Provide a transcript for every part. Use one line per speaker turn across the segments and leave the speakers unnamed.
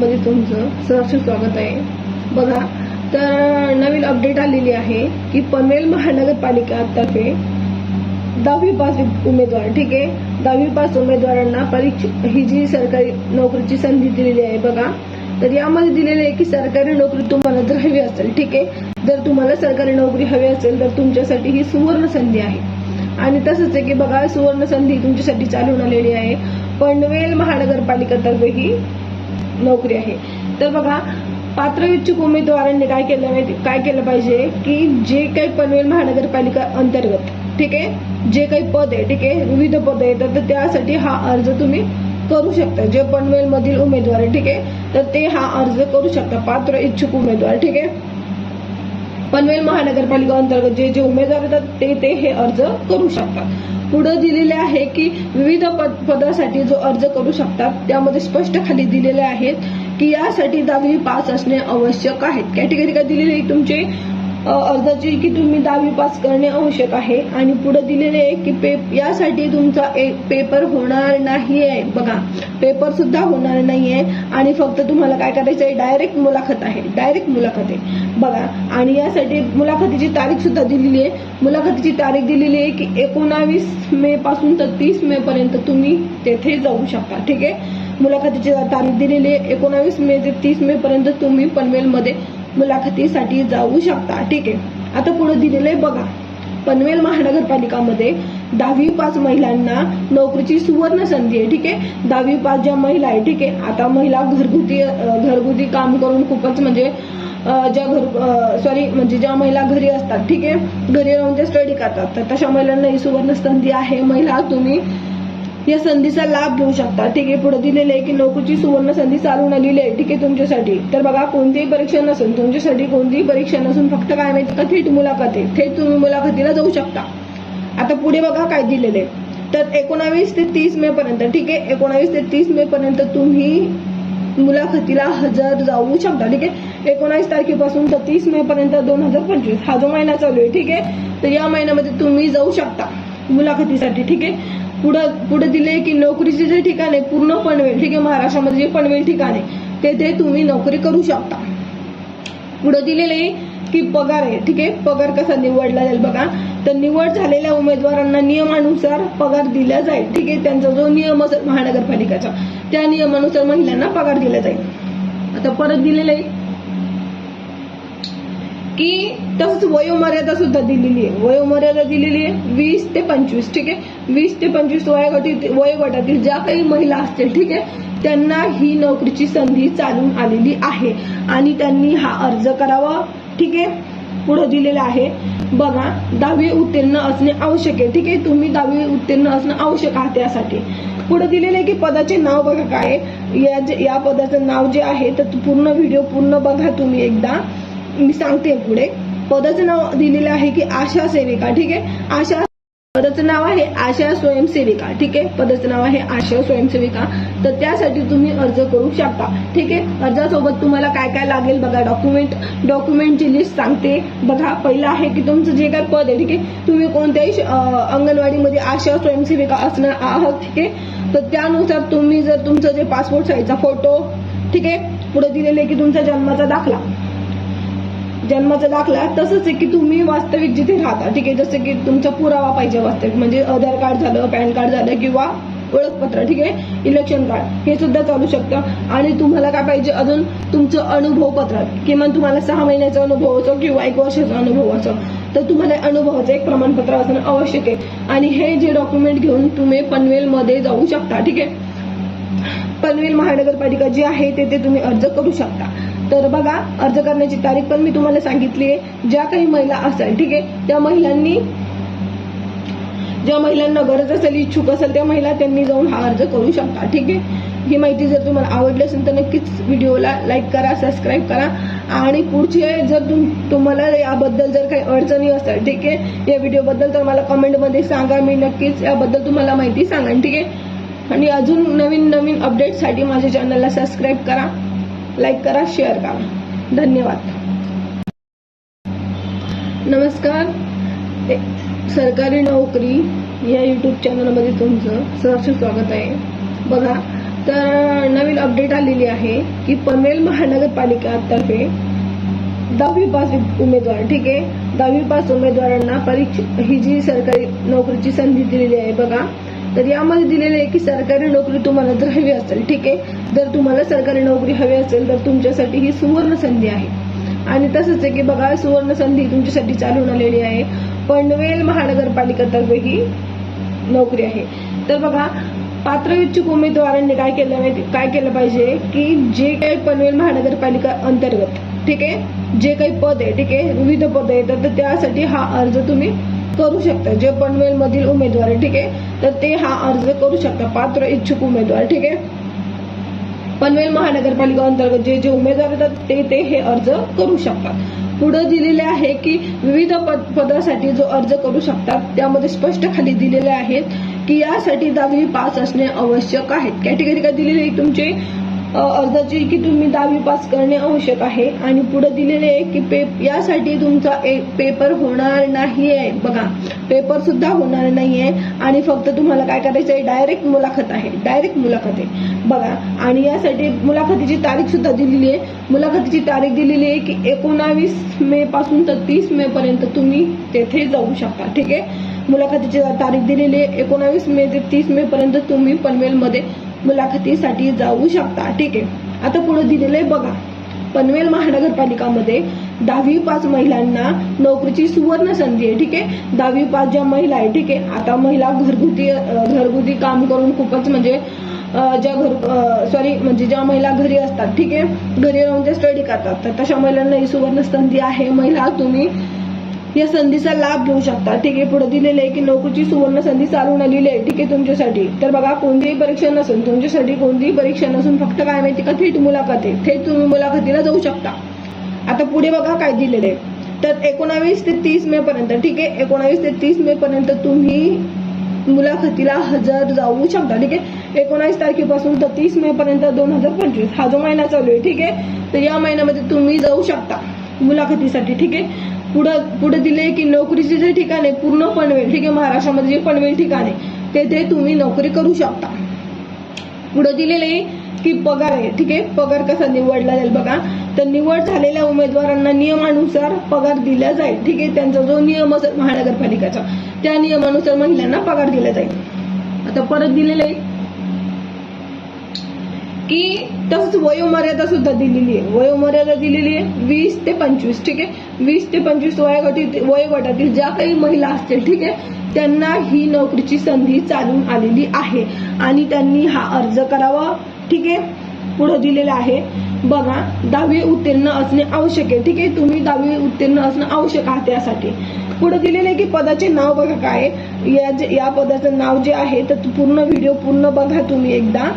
चॅनलमध्ये तुमचं सहर्ष स्वागत आहे. बघा तर नवीन अपडेट आलेली आहे की पनवेल महानगरपालिकातर्फे दहावी पास उमेदवार ठीक आहे? दहावी पास उमेदवारांना परीक्षा ही जी सरकारी नोकरीची संधी दिलेली आहे बघा. तर यामध्ये दिलेले आहे की सरकारी नोकरी तुम्हाला जर हवी असेल ठीक आहे? जर तुम्हाला सरकारी नोकरी हवी असेल तर तुमच्यासाठी ही सुवर्ण संधी आहे. आणि तसंच आहे की बघा सुवर्ण संधी तुमच्यासाठी चालून आलेली आहे. पनवेल महानगरपालिकातर्फे ही नोकरी आहे. तर बघा पात्र इच्छुक उमेदवारांनी काय केलं काय केलं पाहिजे की जे काही पनवेल महानगरपालिका अंतर्गत ठीक आहे? जे काही पद आहे ठीक आहे? विविध पद आहेत. तर त्यासाठी हा अर्ज तुम्ही करू शकता. जे पनवेल मधील उमेदवार आहे ठीक आहे? तर ते हा अर्ज करू शकता. पात्र इच्छुक उमेदवार ठीक आहे? पनवेल महानगरपालिका अंतर्गत जे जे उमेदवार येतात ते ते हे अर्ज करू शकतात. पुढे दिलेले आहे की विविध पद पदासाठी जो अर्ज करू शकतात त्यामध्ये स्पष्ट खाली दिलेले आहेत की यासाठी दहावी पास असणे आवश्यक आहे कॅटेगरी काय दिलेली तुमचे? अर्जाची की तुम्ही दहावी पास करणे आवश्यक आहे. आणि पुढे दिलेले आहे की पेप यासाठी तुमचा एक पेपर होणार नाही आहे बघा पेपर सुद्धा होणार नाही आहे आणि फक्त तुम्हाला काय करायचं आहे डायरेक्ट मुलाखत आहे. डायरेक्ट मुलाखत आहे. बघा आणि यासाठी मुलाखतीची तारीख सुद्धा दिलेली आहे. मुलाखतीची तारीख दिलेली आहे की एकोणावीस मे पासून तर तीस मे पर्यंत तुम्ही तेथे जाऊ शकता. ठीक आहे? मुलाखतीची तारीख दिलेली आहे. एकोणावीस मे ते तीस मे पर्यंत तुम्ही पनवेलमध्ये मुलाखतीसाठी जाऊ शकता. ठीक आहे. आता पुढे दिलेलं आहे बघा. पनवेल महानगरपालिकामध्ये दहावी पास महिलांना नोकरीची सुवर्ण संधी आहे. ठीक आहे. दहावी पास ज्या महिला आहे ठीक आहे. आता महिला घरगुती घरगुती काम करून खूपच म्हणजे ज्या घर सॉरी म्हणजे ज्या महिला घरी असतात ठीक आहे. घरी राहून ते स्टडी करतात. तर तशा महिलांना ही सुवर्ण संधी आहे. महिला तुम्ही या संधीचा लाभ घेऊ शकता. ठीक आहे पुढे दिलेले आहे की नोकरीची सुवर्ण संधी चालून आलेली आहे. ठीक आहे तुमच्यासाठी. तर बघा कोणतीही परीक्षा नसून तुमच्यासाठी कोणतीही परीक्षा नसून फक्त काय माहिती का थेट मुलाखत आहे थेट तुम्ही मुलाखतीला जाऊ शकता. आता पुढे बघा काय दिलेले आहे. तर एकोणावीस ते तीस मे पर्यंत ठीक आहे एकोणावीस ते तीस मे पर्यंत तुम्ही मुलाखतीला हजर जाऊ शकता. ठीक आहे एकोणावीस तारखेपासून तर तीस मे पर्यंत दोन हजार पंचवीस. हा जो महिना चालू आहे ठीक आहे तर या महिन्यामध्ये तुम्ही जाऊ शकता मुलाखतीसाठी. ठीक आहे पुढं पुढे दिले की नोकरीचे जे ठिकाण आहे पूर्ण पनवेल ठीक आहे महाराष्ट्रामध्ये जे पनवेल ठिकाण आहे तेथे तुम्ही नोकरी करू शकता. पुढे दिलेले आहे की पगार आहे ठीक आहे पगार कसा निवडला जाईल बघा. तर निवड झालेल्या उमेदवारांना नियमानुसार पगार दिला जाईल ठीक आहे त्यांचा जो नियम असेल महानगरपालिकेचा त्या नियमानुसार महिलांना पगार दिला जाईल. आता परत दिलेलं आहे की तसंच वयोमर्यादा सुद्धा दिलेली आहे. वयोमर्यादा दिलेली आहे वीस ते पंचवीस ठीक आहे? वीस ते पंचवीस वयोगटातील वयोगटातील ज्या काही महिला असतील ठीक आहे? त्यांना ही नोकरीची संधी चालून आलेली आहे. आणि त्यांनी हा अर्ज करावा ठीक आहे? पुढे दिलेलं आहे. बघा दहावी उत्तीर्ण असणे आवश्यक आहे ठीक आहे? तुम्ही दहावी उत्तीर्ण असणं आवश्यक आहात त्यासाठी. पुढे दिलेलं आहे की पदाचे नाव बघा काय या जे- या पदाचं नाव जे आहे तर पूर्ण व्हिडिओ पूर्ण बघा तुम्ही एकदा. मी सांगते पुढे. पदाचं नाव दिलेलं आहे की आशा सेविका ठीक आहे? आशा पदाचं नाव आहे आशा स्वयंसेविका ठीक आहे? पदाचं नाव आहे आशा स्वयंसेविका. तर त्यासाठी तुम्ही अर्ज करू शकता ठीक आहे? अर्जासोबत तुम्हाला काय काय लागेल बघा डॉक्युमेंट डॉक्युमेंटची लिस्ट सांगते. बघा पहिलं आहे की तुमचं जे काय पद आहे ठीक आहे? तुम्ही कोणत्याही अंगणवाडीमध्ये आशा स्वयंसेविका असणार आहात ठीक आहे? तर त्यानुसार तुम्ही जर तुमचं जे पासपोर्ट साईजचा फोटो ठीक आहे? पुढे दिलेले की तुमचा जन्माचा दाखला. जन्माचा दाखला तसंच आहे की तुम्ही वास्तविक जिथे राहता ठीक आहे? जसं की तुमचा पुरावा पाहिजे वास्तविक म्हणजे आधार कार्ड झालं पॅन कार्ड झालं किंवा ओळखपत्र ठीक आहे? इलेक्शन कार्ड हे सुद्धा चालू शकतं. आणि तुम्हाला काय पाहिजे अजून? तुमचं अनुभव पत्र किमान तुम्हाला सहा महिन्याचा अनुभव असो किंवा एक वर्षाचा अनुभव असो तर तुम्हाला अनुभवाचं एक प्रमाणपत्र असणं आवश्यक आहे. आणि हे जे डॉक्युमेंट घेऊन तुम्ही पनवेलमध्ये जाऊ शकता ठीक आहे? पनवेल महानगरपालिका जी आहे तेथे तुम्ही अर्ज करू शकता. तर बघा अर्ज करण्याची तारीख पण मी तुम्हाला सांगितली आहे. ज्या काही महिला असेल ठीक आहे त्या महिलांनी ज्या महिलांना गरज असेल इच्छुक असेल त्या महिला त्यांनी जाऊन हा अर्ज करू शकता ठीक आहे? ही माहिती जर तुम्हाला आवडली असेल तर नक्कीच व्हिडिओला लाईक करा सबस्क्राईब करा. आणि पुढचे जर तुम तुम्हाला याबद्दल जर काही अडचणी असेल ठीक आहे या व्हिडिओबद्दल तर मला कमेंटमध्ये सांगा. मी नक्कीच याबद्दल तुम्हाला माहिती सांगा ठीक आहे? आणि अजून नवीन नवीन अपडेटसाठी माझ्या चॅनलला सबस्क्राईब करा. लाईक करा शेअर करा. धन्यवाद. नमस्कार. सरकारी नोकरी या यूट्यूब चॅनलमध्ये तुमचं सहर्ष स्वागत आहे. बघा तर नवीन अपडेट आलेली आहे की पनवेल महानगरपालिकातर्फे दहावी पास उमेदवार ठीक आहे? दहावी पास उमेदवारांना परीक्षा ही जी सरकारी नोकरीची संधी दिलेली आहे बघा. तर यामध्ये दिलेलं आहे की सरकारी नोकरी तुम्हाला जर हवी असेल ठीक आहे. जर तुम्हाला सरकारी नोकरी हवी असेल तर तुमच्यासाठी ही सुवर्ण संधी आहे. आणि तसंच आहे की बघा सुवर्ण संधी तुमच्यासाठी चालून आलेली आहे. पनवेल महानगरपालिकेतर्फे ही नोकरी आहे. तर बघा पात्र इच्छुक उमेदवारांनी काय केलं माहिती काय केलं पाहिजे की जे काही पनवेल महानगरपालिका अंतर्गत ठीक आहे जे काही पद आहे ठीक आहे विविध पद येतात तर त्यासाठी हा अर्ज तुम्ही करू शकता. जे पनवेल मधील उमेदवार ठीक आहे? तर ते हा अर्ज करू शकता. पात्र इच्छुक उमेदवार ठीक आहे? पनवेल महानगरपालिका अंतर्गत जे जे उमेदवार येतात ते ते हे अर्ज करू शकतात. पुढे दिलेले आहे की विविध पदासाठी जो अर्ज करू शकतात त्यामध्ये स्पष्ट खाली दिलेले आहेत की यासाठी दहावी पास असणे आवश्यक आहे कॅटेगरी काय दिलेली आहे तुमचे? अर्जाची की तुम्ही दहावी पास करणे आवश्यक आहे. आणि पुढे दिलेले आहे की पेप यासाठी तुमचा एक पेपर होणार नाही आहे बघा पेपर सुद्धा होणार नाही आहे आणि फक्त तुम्हाला काय करायचं आहे डायरेक्ट मुलाखत आहे. डायरेक्ट मुलाखत आहे. बघा आणि यासाठी मुलाखतीची तारीख सुद्धा दिलेली आहे. मुलाखतीची तारीख दिलेली आहे की एकोणावीस मे पासून तर तीस मे पर्यंत तुम्ही तेथे जाऊ शकता. ठीक आहे? मुलाखतीची तारीख दिलेली आहे. एकोणावीस मे ते तीस मे पर्यंत तुम्ही पनवेलमध्ये मुलाखतीसाठी जाऊ शकता. ठीक आहे. आता पुढे दिलेलं आहे बघा. पनवेल महानगरपालिकामध्ये दहावी पाच महिलांना नोकरीची सुवर्ण संधी आहे. ठीक आहे? दहावी पाच ज्या महिला आहे ठीक आहे? आता महिला घरगुती घरगुती काम करून खूपच म्हणजे ज्या घर सॉरी म्हणजे ज्या महिला घरी असतात ठीक आहे? घरी राहून त्या स्टडी करतात. तर तशा महिलांना ही सुवर्ण संधी आहे. महिला तुम्ही या संधीचा लाभ घेऊ शकता. ठीक आहे पुढे दिलेले आहे की नोकरीची सुवर्ण संधी चालून आलेली आहे. ठीक आहे तुमच्यासाठी. तर बघा कोणतीही परीक्षा नसून तुमच्यासाठी कोणतीही परीक्षा नसून फक्त काय माहिती का थेट मुलाखत आहे. थेट तुम्ही मुलाखतीला जाऊ शकता. आता पुढे बघा काय दिलेलं आहे. तर एकोणावीस ते तीस मे पर्यंत ठीक आहे एकोणावीस ते तीस मे पर्यंत तुम्ही मुलाखतीला हजर जाऊ शकता. ठीक आहे एकोणावीस तारखेपासून तर तीस मे पर्यंत दोन हजार पंचवीस. हा जो महिना चालू आहे ठीक आहे तर या महिन्यामध्ये तुम्ही जाऊ शकता मुलाखतीसाठी. ठीक आहे पुढं पुढे दिले की नोकरीचे जे ठिकाण आहे पूर्ण पनवेल ठीक आहे महाराष्ट्रामध्ये जे पनवेल ठिकाण आहे तेथे तुम्ही नोकरी करू शकता. पुढे दिलेले आहे की पगार आहे ठीक आहे पगार कसा निवडला जाईल बघा. तर निवड झालेल्या उमेदवारांना नियमानुसार पगार दिला जाईल ठीक आहे त्यांचा जो नियम असेल महानगरपालिकेचा त्या नियमानुसार महिलांना पगार दिला जाईल. आता परत दिलेलं आहे की तसंच वयोमर्यादा सुद्धा दिलेली आहे. वयोमर्यादा दिलेली आहे वीस ते पंचवीस ठीक आहे? वीस ते पंचवीस वयोगटातील वयोगटातील ज्या काही महिला असतील ठीक आहे? त्यांना ही नोकरीची संधी चालून आलेली आहे. आणि त्यांनी हा अर्ज करावा ठीक आहे? पुढे दिलेलं आहे. बघा दहावी उत्तीर्ण असणे आवश्यक आहे ठीक आहे? तुम्ही दहावी उत्तीर्ण असणं आवश्यक आहे त्यासाठी. पुढे दिलेलं आहे की पदाचे नाव बघा काय या जे- या पदाचं नाव जे आहे तर पूर्ण व्हिडिओ पूर्ण बघा तुम्ही एकदा.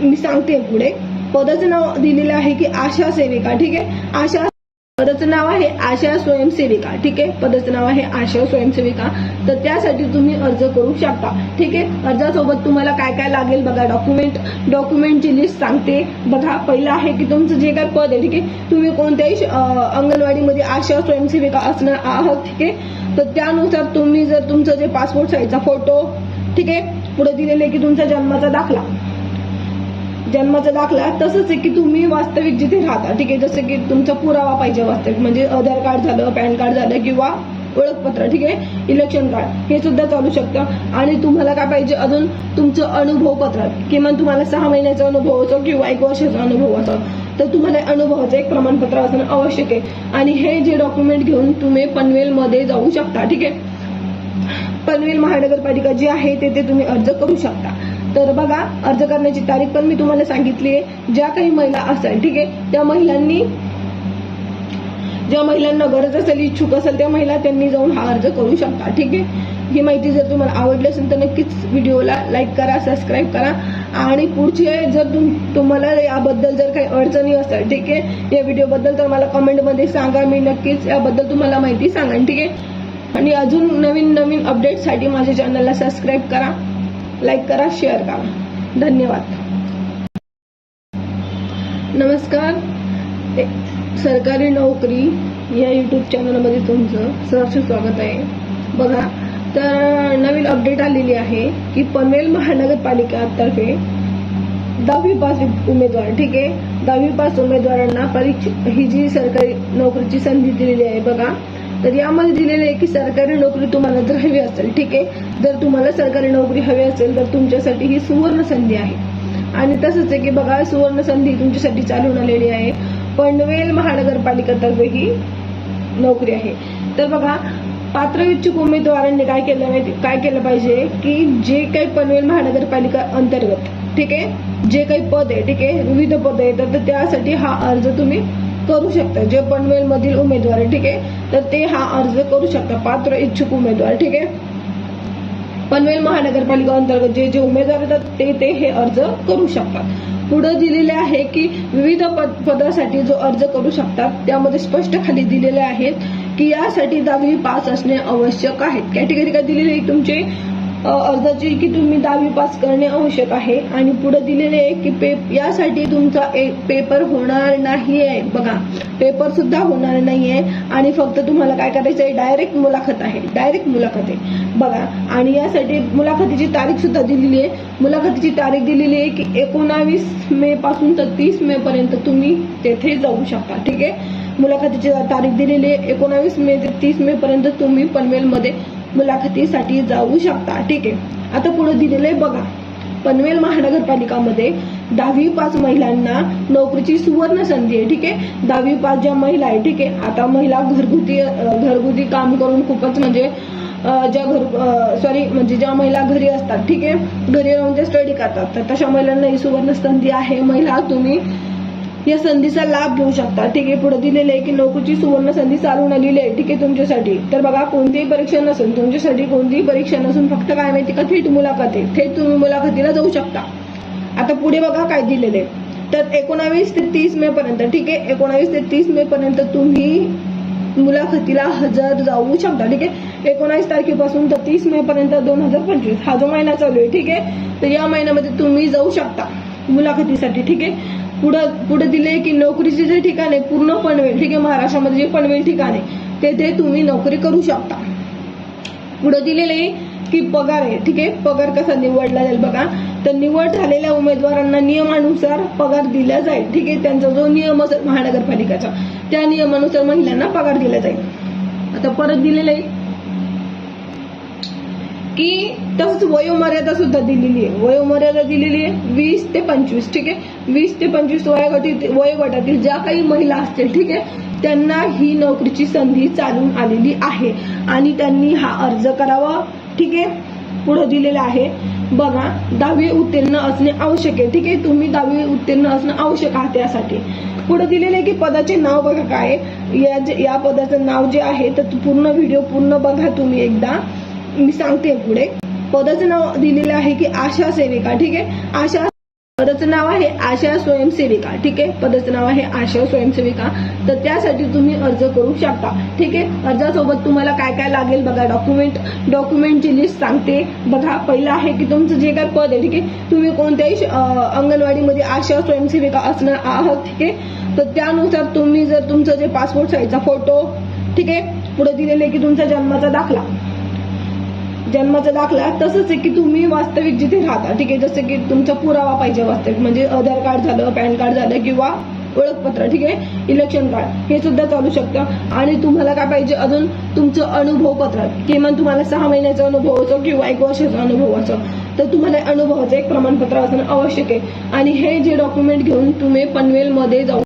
मी सांगते पुढे. पदाचं नाव दिलेलं आहे की आशा सेविका ठीक आहे? आशा पदाचं नाव आहे आशा स्वयंसेविका ठीक आहे? पदाचं नाव आहे आशा स्वयंसेविका. तर त्यासाठी तुम्ही अर्ज करू शकता ठीक आहे? अर्जासोबत तुम्हाला काय काय लागेल बघा डॉक्युमेंट डॉक्युमेंटची लिस्ट सांगते. बघा पहिलं आहे की तुमचं जे काय पद आहे ठीक आहे? तुम्ही कोणत्याही अंगणवाडीमध्ये आशा स्वयंसेविका असणार आहात ठीक आहे? तर त्यानुसार तुम्ही जर तुमचं जे पासपोर्ट साईजचा फोटो ठीक आहे? पुढे दिलेले की तुमचा जन्माचा दाखला. जन्माचा दाखला तसंच आहे की तुम्ही वास्तविक जिथे राहता ठीक आहे? जसं की तुमचा पुरावा पाहिजे वास्तविक म्हणजे आधार कार्ड झालं पॅन कार्ड झालं किंवा ओळखपत्र ठीक आहे? इलेक्शन कार्ड हे सुद्धा चालू शकतं. आणि तुम्हाला काय पाहिजे अजून? तुमचं अनुभव पत्र किमान तुम्हाला सहा महिन्याचा अनुभव असो किंवा एक वर्षाचा अनुभव असो तर तुम्हाला अनुभवाचं एक प्रमाणपत्र असणं आवश्यक आहे. आणि हे जे डॉक्युमेंट घेऊन तुम्ही पनवेलमध्ये जाऊ शकता ठीक आहे? पनवेल महानगरपालिका जी आहे तेथे तुम्ही अर्ज करू शकता. तर बघा अर्ज करण्याची तारीख पण मी तुम्हाला सांगितली आहे. ज्या काही महिला असेल ठीक आहे त्या महिलांनी ज्या महिलांना गरज असेल इच्छुक असेल त्या महिला त्यांनी जाऊन हा अर्ज करू शकता ठीक आहे? ही माहिती जर तुम्हाला आवडली असेल तर नक्कीच व्हिडिओला लाईक करा सबस्क्राईब करा. आणि पुढचे जर तुम तुम्हाला याबद्दल जर काही अडचणी असेल ठीक आहे या व्हिडिओबद्दल तर मला कमेंटमध्ये सांगा. मी नक्कीच याबद्दल तुम्हाला माहिती सांगेन ठीक आहे? आणि अजून नवीन नवीन अपडेटसाठी माझ्या चॅनलला सबस्क्राईब करा. लाईक करा शेअर करा. धन्यवाद. नमस्कार. सरकारी नोकरी या यूट्यूब चॅनलमध्ये तुमचं सहर्ष स्वागत आहे. बघा तर नवीन अपडेट आलेली आहे की पनवेल महानगरपालिकातर्फे दहावी पास उमेदवार ठीक आहे? दहावी पास उमेदवारांना परीक्षा ही जी सरकारी नोकरीची संधी दिलेली आहे बघा. तर यामध्ये दिलेलं आहे की सरकारी नोकरी तुम्हाला जर हवी असेल ठीक आहे? जर तुम्हाला सरकारी नोकरी हवी असेल तर तुमच्यासाठी ही सुवर्ण संधी आहे. आणि तसंच आहे की बघा सुवर्ण संधी तुमच्यासाठी चालून आलेली आहे. पनवेल महानगरपालिकेतर्फे ही नोकरी आहे. तर बघा पात्र इच्छुक उमेदवारांनी काय केलं काय केलं पाहिजे की जे काही पनवेल महानगरपालिका अंतर्गत ठीक आहे? जे काही पद आहे ठीक आहे? विविध पद आहे तर त्यासाठी हा अर्ज तुम्ही करू शकता. जे पनवेल मधील उमेदवार आहे ठीक आहे? तर ते हा अर्ज करू शकता. पात्र इच्छुक उमेदवार ठीक आहे? पनवेल महानगरपालिका अंतर्गत जे जे उमेदवार येतात ते ते हे अर्ज करू शकतात. पुढे दिलेले आहे की विविध पद पदासाठी जो अर्ज करू शकतात त्यामध्ये स्पष्ट खाली दिलेले आहेत की यासाठी दहावी पास असणे आवश्यक आहे कॅटेगरी काय दिलेली आहे तुमचे? अर्जाची की तुम्ही दहावी पास करणे आवश्यक आहे आणि पुढे दिलेले आहे की पेप यासाठी तुमचा एक पेपर होणार नाही आहे बघा पेपर सुद्धा होणार नाही आहे आणि फक्त तुम्हाला काय करायचं आहे डायरेक्ट मुलाखत आहे. डायरेक्ट मुलाखत आहे. बघा आणि यासाठी मुलाखतीची तारीख सुद्धा दिलेली आहे. मुलाखतीची तारीख दिलेली आहे की एकोणावीस मे पासून तर तीस मे पर्यंत तुम्ही तेथे जाऊ शकता. ठीक आहे? मुलाखतीची तारीख दिलेली आहे. एकोणावीस मे ते तीस मे पर्यंत तुम्ही पनवेलमध्ये मुलाखतीसाठी जाऊ शकता. ठीक आहे. आता पुढे दिलेलं आहे बघा. पनवेल महानगरपालिकामध्ये दहावी पाच महिलांना नोकरीची सुवर्ण संधी आहे. ठीक आहे? दहावी पाच ज्या महिला आहे ठीक आहे? आता महिला घरगुती घरगुती काम करून खूपच म्हणजे ज्या घर सॉरी म्हणजे ज्या महिला घरी असतात ठीक आहे? घरी राहून त्या स्टडी करतात. तर तशा महिलांना ही सुवर्ण संधी आहे. महिला तुम्ही या संधीचा लाभ घेऊ शकता. ठीक आहे पुढे दिलेले आहे की नोकरीची सुवर्ण संधी चालून आलेली आहे. ठीक आहे तुमच्यासाठी. तर बघा कोणतीही परीक्षा नसून तुमच्यासाठी कोणतीही परीक्षा नसून फक्त काय माहिती का? थेट मुलाखत आहे. थेट तुम्ही मुलाखतीला जाऊ शकता. आता पुढे बघा काय दिलेले आहे. तर एकोणावीस ते तीस मे पर्यंत ठीक आहे एकोणावीस ते तीस मे पर्यंत तुम्ही मुलाखतीला हजर जाऊ शकता. ठीक आहे एकोणावीस तारखेपासून तर तीस मे पर्यंत दोन हजार पंचवीस. हा जो महिना चालू आहे ठीक आहे तर या महिन्यामध्ये तुम्ही जाऊ शकता मुलाखतीसाठी. ठीक आहे पुढं पुढे दिले की नोकरीचे जे ठिकाण आहे पूर्ण पनवेल ठीक आहे महाराष्ट्रामध्ये जे पनवेल ठिकाण आहे तेथे तुम्ही नोकरी करू शकता. पुढे दिलेले आहे की पगार आहे ठीक आहे पगार कसा निवडला जाईल बघा. तर निवड झालेल्या उमेदवारांना नियमानुसार पगार दिला जाईल ठीक आहे त्यांचा जो नियम असेल महानगरपालिकेचा त्या नियमानुसार महिलांना पगार दिला जाईल. आता परत दिलेलं आहे की तसंच वयोमर्यादा सुद्धा दिलेली आहे. वयोमर्यादा दिलेली आहे वीस ते पंचवीस ठीक आहे? वीस ते पंचवीस वयोगटातील वयोगटातील ज्या काही महिला असतील ठीक आहे? त्यांना ही नोकरीची संधी चालून आलेली आहे. आणि त्यांनी हा अर्ज करावा ठीक आहे? पुढे दिलेलं आहे. बघा दहावी उत्तीर्ण असणे आवश्यक आहे ठीक आहे? तुम्ही दहावी उत्तीर्ण असणं आवश्यक आहे त्यासाठी. पुढे दिलेलं आहे की पदाचे नाव बघा काय या जे- या पदाचं नाव जे आहे तर पूर्ण व्हिडिओ पूर्ण बघा तुम्ही एकदा. मी सांगते पुढे. पदाचं नाव दिलेलं आहे की आशा सेविका ठीक आहे? आशा पदाचं नाव आहे आशा स्वयंसेविका. ठीक आहे? पदाचं नाव आहे आशा स्वयंसेविका. तर त्यासाठी तुम्ही अर्ज करू शकता. ठीक आहे? अर्जासोबत तुम्हाला काय काय लागेल बघा डॉक्युमेंट डॉक्युमेंटची लिस्ट सांगते. बघा पहिलं आहे की तुमचं जे काय पद आहे ठीक आहे? तुम्ही कोणत्याही अंगणवाडीमध्ये आशा स्वयंसेविका असणार आहात ठीक आहे? तर त्यानुसार तुम्ही जर तुमचं जे पासपोर्ट साईजचा फोटो ठीक आहे? पुढे दिलेले की तुमचा जन्माचा दाखला. जन्माचा दाखला तसंच आहे की तुम्ही वास्तविक जिथे राहता ठीक आहे? जसं की तुमचा पुरावा पाहिजे वास्तविक म्हणजे आधार कार्ड झालं पॅन कार्ड झालं किंवा ओळखपत्र ठीक आहे? इलेक्शन कार्ड हे सुद्धा चालू शकतं. आणि तुम्हाला काय पाहिजे अजून? तुमचं अनुभव पत्र किमान तुम्हाला सहा महिन्याचा अनुभव असो किंवा एक वर्षाचा अनुभव असो तर तुम्हाला अनुभवाचं एक प्रमाणपत्र असणं आवश्यक आहे. आणि हे जे डॉक्युमेंट घेऊन तुम्ही पनवेलमध्ये जाऊ